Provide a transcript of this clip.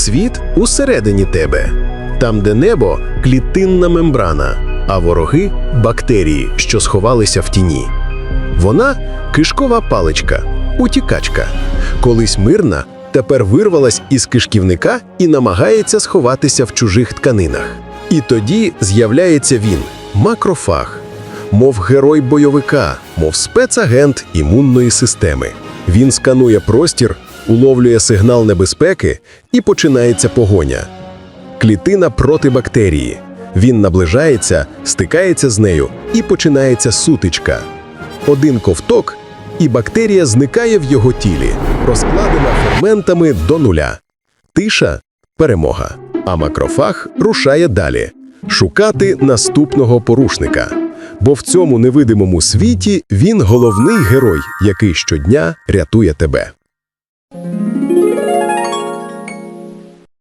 Світ усередині тебе, там, де небо клітинна мембрана, а вороги бактерії, що сховалися в тіні. Вона кишкова паличка, утікачка, колись мирна, тепер вирвалась із кишківника і намагається сховатися в чужих тканинах. І тоді з'являється він макрофаг, мов герой бойовика, мов спецагент імунної системи. Він сканує простір, уловлює сигнал небезпеки і починається погоня. Клітина проти бактерії. Він наближається, стикається з нею і починається сутичка. Один ковток, і бактерія зникає в його тілі, розкладена ферментами до нуля. Тиша перемога. А макрофаг рушає далі шукати наступного порушника. Бо в цьому невидимому світі він головний герой, який щодня рятує тебе. Mm-hmm.